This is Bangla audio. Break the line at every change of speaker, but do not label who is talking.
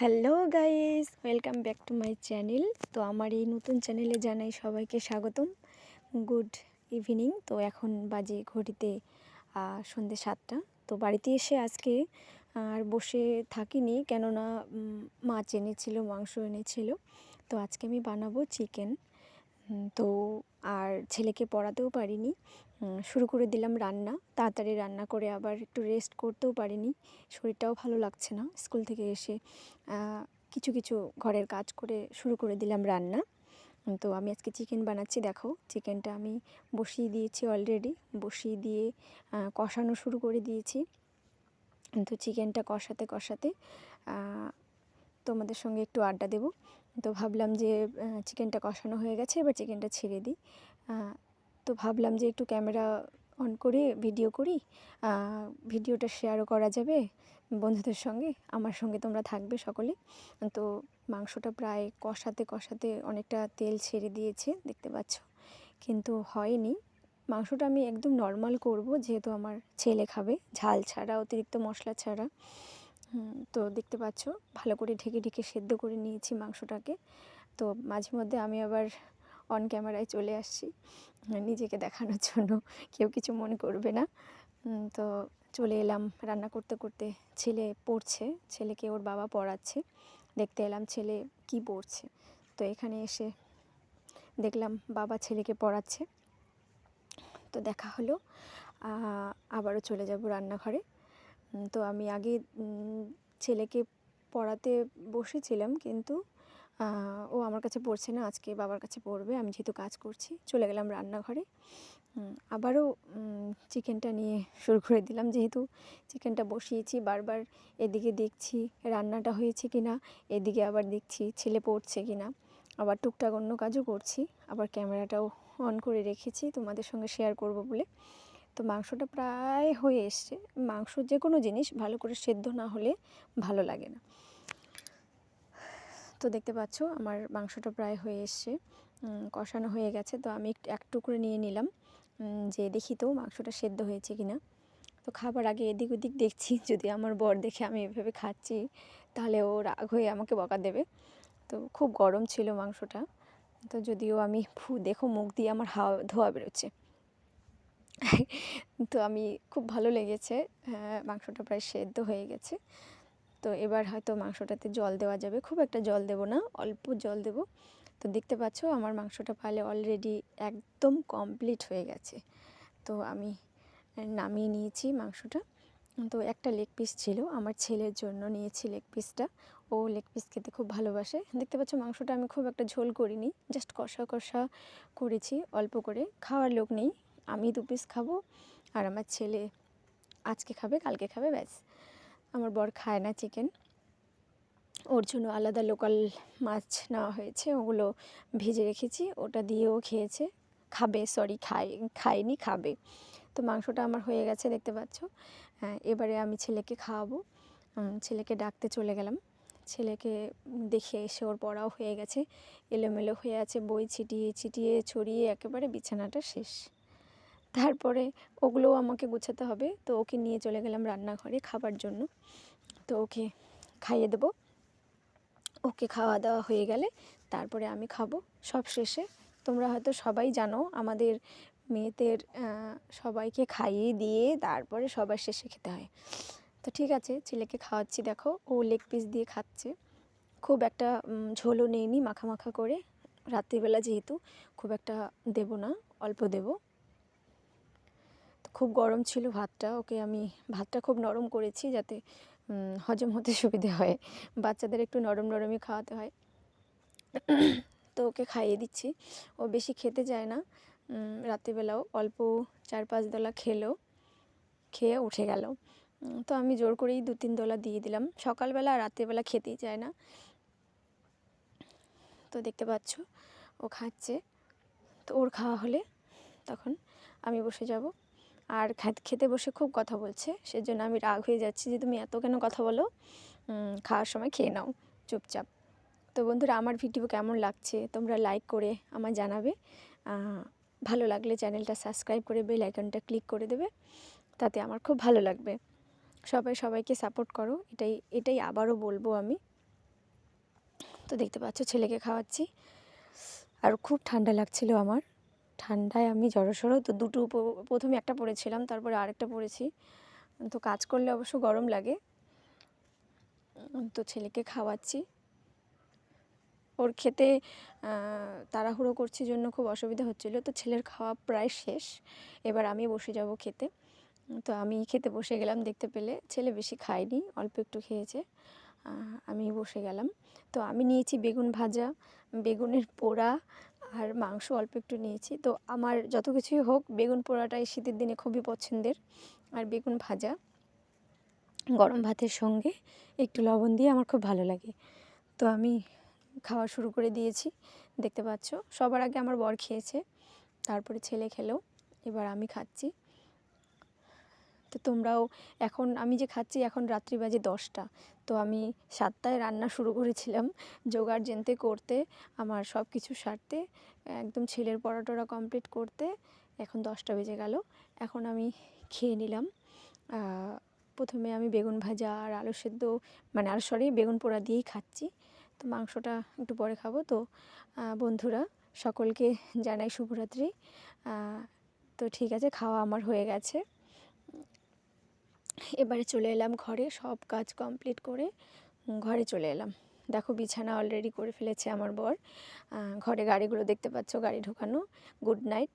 Hello guys, welcome back to my channel. তো আমার এই নতুন চ্যানেলে জানাই সবাইকে স্বাগতম। Good evening. তো এখন বাজে ঘড়িতে সন্ধ্যে সাতটা। তো বাড়িতে এসে আজকে আর বসে থাকিনি কেননা মাছ এনেছিল, মাংস এনেছিল। তো আজকে আমি বানাবো চিকেন। তো আর ছেলেকে পড়াতেও পারিনি। শুরু করে দিলাম রান্না। তাড়াতাড়ি রান্না করে আবার একটু রেস্ট করতেও পারিনি। শরীরটাও ভালো লাগছে না স্কুল থেকে এসে। কিছু কিছু ঘরের কাজ করে শুরু করে দিলাম রান্না। তো আমি আজকে চিকেন বানাচ্ছি, দেখো। চিকেনটা আমি বসিয়ে দিয়েছি অলরেডি বসিয়ে দিয়ে কষানো শুরু করে দিয়েছি। তো চিকেনটা কষাতে কষাতে তোমাদের সঙ্গে একটু আড্ডা দেবো। তো ভাবলাম যে চিকেনটা কষানো হয়ে গেছে, এবার চিকেনটা ছেড়ে দিই। তো ভাবলাম যে একটু ক্যামেরা অন করে ভিডিও করি। ভিডিওটা শেয়ারও করা যাবে বন্ধুদের সঙ্গে, আমার সঙ্গে তোমরা থাকবে সকলে। তো মাংসটা প্রায় কষাতে কষাতে অনেকটা তেল ছেড়ে দিয়েছে, দেখতে পাচ্ছ। কিন্তু হয়নি। মাংসটা আমি একদম নর্মাল করব, যেহেতু আমার ছেলে খাবে, ঝাল ছাড়া, অতিরিক্ত মশলা ছাড়া। তো দেখতে পাচ্ছ, ভালো করে ঢেকে ঢেকে সেদ্ধ করে নিয়েছি মাংসটাকে। তো মাঝে মধ্যে আমি আবার অন ক্যামেরায় চলে আসছি, নিজেকে দেখানোর জন্য। কেউ কিছু মনে করবে না। তো চলে এলাম রান্না করতে করতে। ছেলে পড়ছে, ছেলেকে ওর বাবা পড়াচ্ছে। দেখতে এলাম ছেলে কি পড়ছে। তো এখানে এসে দেখলাম বাবা ছেলেকে পড়াচ্ছে। তো দেখা হলো আবারও চলে যাব রান্নাঘরে। তো আমি আগে ছেলেকে পড়াতে বসেছিলাম, কিন্তু ও আমার কাছে পড়ছে না, আজকে বাবার কাছে পড়বে, আমি যেহেতু কাজ করছি, চলে গেলাম রান্নাঘরে। আবারও চিকেনটা নিয়ে শুরু করে দিলাম, যেহেতু চিকেনটা বসিয়েছি, বারবার এদিকে দেখছি রান্নাটা হয়েছে কি না এদিকে আবার দেখছি ছেলে পড়ছে কি না আবার টুকটাক অন্য কাজও করছি, আবার ক্যামেরাটাও অন করে রেখেছি, তোমাদের সঙ্গে শেয়ার করব বলে। তো মাংসটা প্রায় হয়ে এসছে। মাংস যে কোনো জিনিস ভালো করে সেদ্ধ না হলে ভালো লাগে না। তো দেখতে পাচ্ছ আমার মাংসটা প্রায় হয়ে এসছে। কষানো হয়ে গেছে। তো আমি এক টুকরো নিয়ে নিলাম। যে দেখি তো মাংসটা সেদ্ধ হয়েছে কি না তো খাবার আগে এদিক ওদিক দেখছি। যদি আমার বর দেখে আমি এভাবে খাচ্ছি, তাহলে ও রাগ হয়ে আমাকে বকা দেবে। তো খুব গরম ছিল মাংসটা। তো যদিও আমি ফু, দেখো মুখ দিয়ে আমার হাওয়া, ধোয়া বেরোচ্ছে। তো আমি খুব ভালো লেগেছে হ্যাঁ, মাংসটা প্রায় সেদ্ধ হয়ে গেছে। তো এবার হয়তো মাংসটাতে জল দেওয়া যাবে খুব একটা জল দেব না অল্প জল দেব। তো দেখতে পাচ্ছ আমার মাংসটা পালে অলরেডি একদম কমপ্লিট হয়ে গেছে। তো আমি নামিয়ে নিয়েছি মাংসটা। তো একটা লেগ পিস ছিল আমার ছেলের জন্য নিয়েছি লেগ পিসটা ও লেগ পিস খেতে খুব ভালোবাসে। দেখতে পাচ্ছ মাংসটা আমি খুব একটা ঝোল করিনি জাস্ট কষা কষা করেছি অল্প করে। খাওয়ার লোক নেই আমি দু পিস খাব, আর আমার ছেলে আজকে খাবে, কালকে খাবে, ব্যাস। আমার বর খায় না চিকেন ওর জন্য আলাদা লোকাল মাছ নেওয়া হয়েছে, ওগুলো ভেজে রেখেছি, ওটা দিয়েও খেয়েছে। খাবে সরি খায়, খায়নি, খাবে। তো মাংসটা আমার হয়ে গেছে, দেখতে পাচ্ছ। হ্যাঁ এবারে আমি ছেলেকে খাওয়াবো। ছেলেকে ডাকতে চলে গেলাম। ছেলেকে দেখে এসে ওর পড়াও হয়ে গেছে। এলোমেলো হয়ে আছে, বই ছিটিয়ে ছিটিয়ে, ছড়িয়ে, একেবারে বিছানাটা শেষ। তারপরে ওগুলোও আমাকে গুছাতে হবে। তো ওকে নিয়ে চলে গেলাম রান্নাঘরে খাবার জন্য। তো ওকে খাইয়ে দেবো। ওকে খাওয়া দাওয়া হয়ে গেলে তারপরে আমি খাব সব শেষে। তোমরা হয়তো সবাই জানো, আমাদের মেয়েদের সবাইকে খাইয়ে দিয়ে তারপরে সবার শেষে খেতে হয়। তো ঠিক আছে, ছেলেকে খাওয়াচ্ছি দেখো। ও লেগ পিস দিয়ে খাচ্ছে। খুব একটা ঝোলও নেইনি মাখা মাখা করে। রাত্রিবেলা যেহেতু, খুব একটা দেবো না, অল্প দেবো। খুব গরম ছিল ভাতটা, ওকে আমি ভাতটা খুব নরম করেছি যাতে হজম হতে সুবিধে হয়, বাচ্চাদের একটু নরম নরমই খাওয়াতে হয়। তো ওকে খাইয়ে দিচ্ছি, ও বেশি খেতে চায় না রাত্রিবেলাও অল্প চার পাঁচ দলা খেলো, খেয়ে উঠে গেল। তো আমি জোর করেই দু তিন দলা দিয়ে দিলাম, সকালবেলা আর রাত্রিবেলা খেতেই চায় না। তো দেখতে পাচ্ছ, ও খাচ্ছে, তো ওর খাওয়া হলে তখন আমি বসে যাব। আর খাত- খেতে বসে খুব কথা বলছে। সেজন্য আমি রাগ হয়ে যাচ্ছি যে তুমি এত কেন কথা বলো? খাওয়ার সময় খেয়ে নাও, চুপচাপ। তো বন্ধুরা, আমার ভিডিও কেমন লাগছে তোমরা লাইক করে আমার জানাবে। ভালো লাগলে চ্যানেলটা সাবস্ক্রাইব করে বেল আইকনটা ক্লিক করে দেবে। তাতে আমার খুব ভালো লাগবে। সবাই সবাইকে সাপোর্ট করো, এটাই এটাই আবারও বলব আমি। তো দেখতে পাচ্ছ, ছেলেকে খাওয়াচ্ছি। আর খুব ঠান্ডা লাগছিল আমার। ঠান্ডায় আমি জড়সড়ো, তো দুটো প্রথমে একটা পরেছিলাম, তারপরে আরেকটা পরেছি। তো কাজ করলে অবশ্য গরম লাগে। তো ছেলেকে খাওয়াচ্ছি। ওর খেতে তাড়াহুড়ো করছি জন্য খুব অসুবিধা হচ্ছিল। তো ছেলের খাওয়া প্রায় শেষ। এবার আমি বসে যাব খেতে। তো আমি খেতে বসে গেলাম দেখতে পেলে। ছেলে বেশি খায়নি, অল্প একটু খেয়েছে। আমি বসে গেলাম। তো আমি নিয়েছি বেগুন ভাজা, বেগুনের পোড়া আর মাংস অল্প একটু নিয়েছি। তো আমার যত কিছুই হোক, বেগুন পোড়াটা এই শীতের দিনে খুবই পছন্দের। আর বেগুন ভাজা, গরম ভাতের সঙ্গে একটু লবণ দিয়ে আমার খুব ভালো লাগে। তো আমি খাওয়া শুরু করে দিয়েছি, দেখতে পাচ্ছ। সবার আগে আমার বর খেয়েছে, তারপরে ছেলে খেলো। এবার আমি খাচ্ছি। তো তোমরাও এখন, আমি যে খাচ্ছি এখন রাত্রি বাজে দশটা। তো আমি সাতটায় রান্না শুরু করেছিলাম জোগাড় জেনতে করতে, আমার সব কিছু সারতে, একদম ছেলের পড়াটরা কমপ্লিট করতে, এখন দশটা বেজে গেল। এখন আমি খেয়ে নিলাম। প্রথমে আমি বেগুন ভাজা আর আলু সেদ্ধ মানে আলু সরি বেগুন পোড়া দিয়েই খাচ্ছি। তো মাংসটা একটু পরে খাব। তো বন্ধুরা, সকলকে জানাই শুভরাত্রি। তো ঠিক আছে, খাওয়া আমার হয়ে গেছে। এবারে চলে এলাম ঘরে, সব কাজ কমপ্লিট করে ঘরে চলে এলাম। দেখো বিছানা অলরেডি করে ফেলেছে আমার বর। ঘরে গাড়িগুলো দেখতে পাচ্ছ, গাড়ি ঢোকানো। Good night